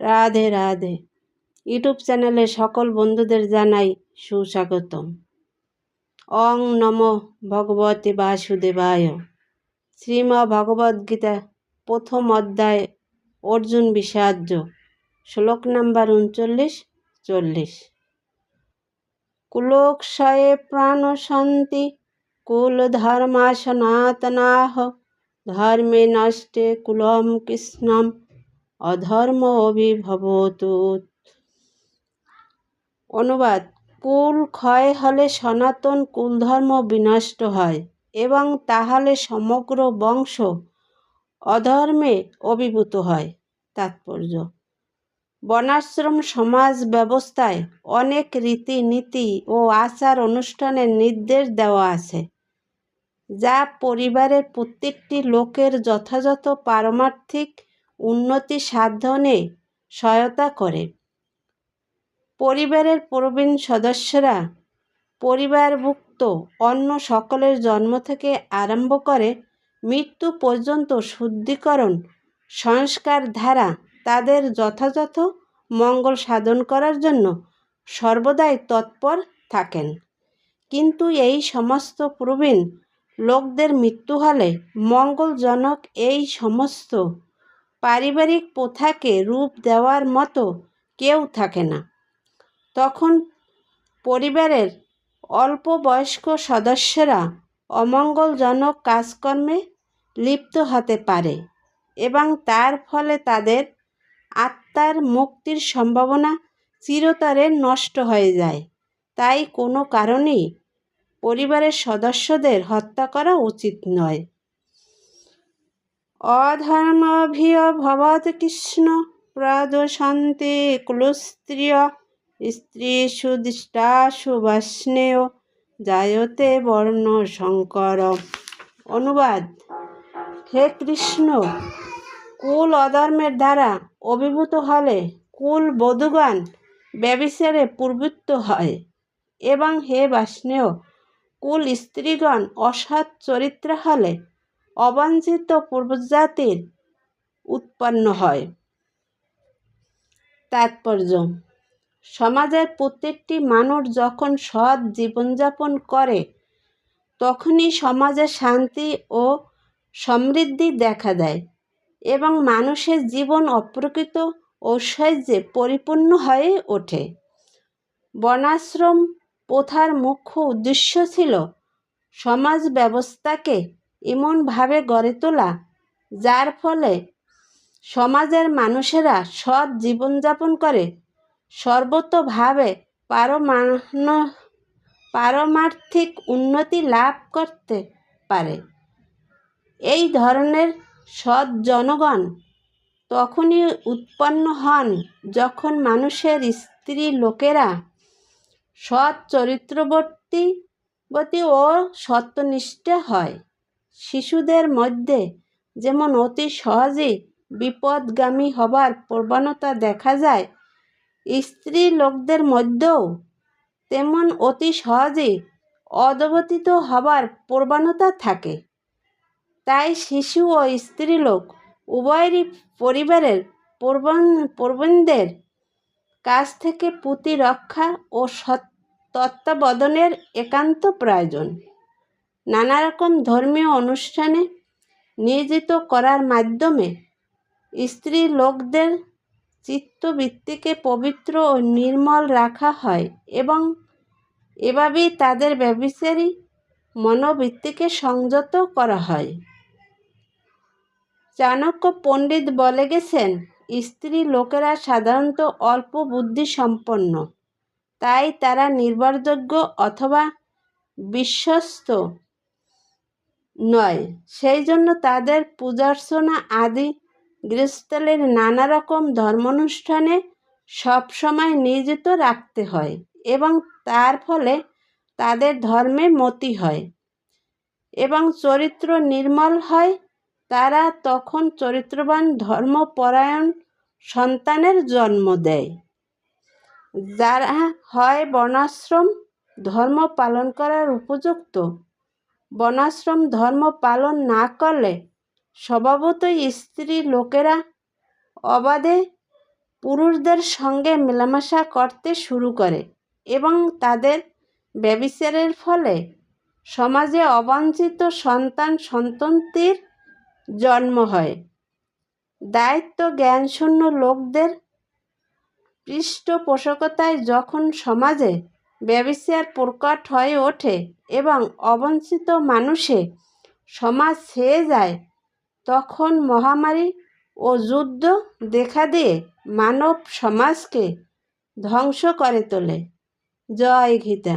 Radhe Radhe. YouTube চ্যানেলে সকল বন্ধুদের জানাই সুস্বাগতম। অং নম ভগবতে বাসুদেবায়। শ্রীম ভগবদ্গীতা প্রথম অধ্যায়, অর্জুন বিষাদ্য, শ্লোক নাম্বার উনচল্লিশ, চল্লিশ। কুলোক্ষয়ে প্রাণ শান্তি কুল ধর্মা সনাতনাহ ধর্মে নষ্টে কুলম কৃষ্ণম। অধর্ম অভিভবত। অনুবাদ, কুল ক্ষয় হলে সনাতন কুলধর্ম বিনষ্ট হয় এবং তাহলে সমগ্র বংশ অধর্মে অভিভূত হয়। তাৎপর্য, বনাশ্রম সমাজ ব্যবস্থায় অনেক রীতিনীতি ও আচার অনুষ্ঠানের নির্দেশ দেওয়া আছে, যা পরিবারের প্রত্যেকটি লোকের যথাযথ পারমার্থিক উন্নতি সাধনে সহায়তা করে। পরিবারের প্রবীণ সদস্যরা পরিবারভুক্ত অন্য সকলের জন্ম থেকে আরম্ভ করে মৃত্যু পর্যন্ত শুদ্ধিকরণ, সংস্কার ধারা তাদের যথাযথ মঙ্গল সাধন করার জন্য সর্বদাই তৎপর থাকেন। কিন্তু এই সমস্ত প্রবীণ লোকদের মৃত্যু হলে মঙ্গলজনক এই সমস্ত পারিবারিক প্রথাকে রূপ দেওয়ার মতো কেউ থাকে না। তখন পরিবারের অল্প বয়স্ক সদস্যরা অমঙ্গলজনক কাজকর্মে লিপ্ত হতে পারে এবং তার ফলে তাদের আত্মার মুক্তির সম্ভাবনা চিরতরে নষ্ট হয়ে যায়। তাই কোনো কারণেই পরিবারের সদস্যদের হত্যা করা উচিত নয়। অধর্মভিয় ভবত কৃষ্ণ প্রদশন্তে কুলস্ত্রিয়। স্ত্রী সুদিষ্টাসু বৈষ্ণেয় জায়তে বর্ণ শঙ্কর। অনুবাদ, হে কৃষ্ণ, কুল অধর্মের দ্বারা অভিভূত হলে কুল বধূগণ ব্যবিচারে প্রবৃত্ত হয়। এবং হে বাষ্ণেয়, কুল স্ত্রীগণ অসৎ চরিত্র হলে অবাঞ্ছিত পূর্বজাতির উৎপন্ন হয়। তাৎপর্য, সমাজের প্রত্যেকটি মানুষ যখন সৎ জীবনযাপন করে, তখনই সমাজে শান্তি ও সমৃদ্ধি দেখা দেয় এবং মানুষের জীবন অপ্রকৃত ঐশ্বর্যে পরিপূর্ণ হয়ে ওঠে। বনাশ্রম প্রথার মুখ্য উদ্দেশ্য ছিল সমাজ ব্যবস্থাকে এমনভাবে গড়ে তোলা, যার ফলে সমাজের মানুষেরা সৎ জীবনযাপন করে, সর্বতোভাবে পারমান পারমার্থিক উন্নতি লাভ করতে পারে। এই ধরনের সৎ জনগণ তখনই উৎপন্ন হন যখন মানুষের স্ত্রী লোকেরা সৎ চরিত্রবর্তী ও সত্যনিষ্ঠ হয়। শিশুদের মধ্যে যেমন অতি সহজেই বিপদগামী হবার প্রবণতা দেখা যায়, স্ত্রী লোকদের মধ্যেও তেমন অতি সহজেই অদবতিত হবার প্রবণতা থাকে। তাই শিশু ও স্ত্রীলোক উভয়েরই পরিবারের প্রবণ, প্রবীণদের কাছ থেকে প্রতিরক্ষা ও তত্ত্বাবধানের একান্ত প্রয়োজন। নানা রকম ধর্মীয় অনুষ্ঠানে নিয়োজিত করার মাধ্যমে স্ত্রী লোকদের চিত্তবৃত্তিকে পবিত্র ও নির্মল রাখা হয় এবং এভাবেই তাদের ব্যবচারী মনোবৃত্তিকে সংযত করা হয়। চাণক্য পণ্ডিত বলে গেছেন স্ত্রী লোকেরা সাধারণত অল্প বুদ্ধি সম্পন্ন, তাই তারা নির্ভরযোগ্য অথবা বিশ্বস্ত নয়। সেই জন্য তাদের পূজার্চনা আদি গৃহস্থলের নানা রকম ধর্মানুষ্ঠানে সবসময় নিয়োজিত রাখতে হয় এবং তার ফলে তাদের ধর্মে মতি হয় এবং চরিত্র নির্মল হয়। তারা তখন চরিত্রবান ধর্মপরায়ণ সন্তানের জন্ম দেয়। যারা হয় বর্ণাশ্রম ধর্ম পালন করার উপযুক্ত বর্ণাশ্রম ধর্ম পালন না করলে স্বভাবতই স্ত্রী লোকেরা অবাধে পুরুষদের সঙ্গে মেলামেশা করতে শুরু করে এবং তাদের ব্যবিচারের ফলে সমাজে অবাঞ্ছিত সন্তান সন্ততির জন্ম হয়। দায়িত্ব জ্ঞানশূন্য লোকদের পৃষ্ঠপোষকতায় যখন সমাজে ব্যবিচার প্রকট হয়ে ওঠে এবং অবঞ্চিত মানুষে সমাজ ছেয়ে যায়। তখন মহামারী ও যুদ্ধ দেখা দিয়ে মানব সমাজকে ধ্বংস করে তোলে। জয় গীতা।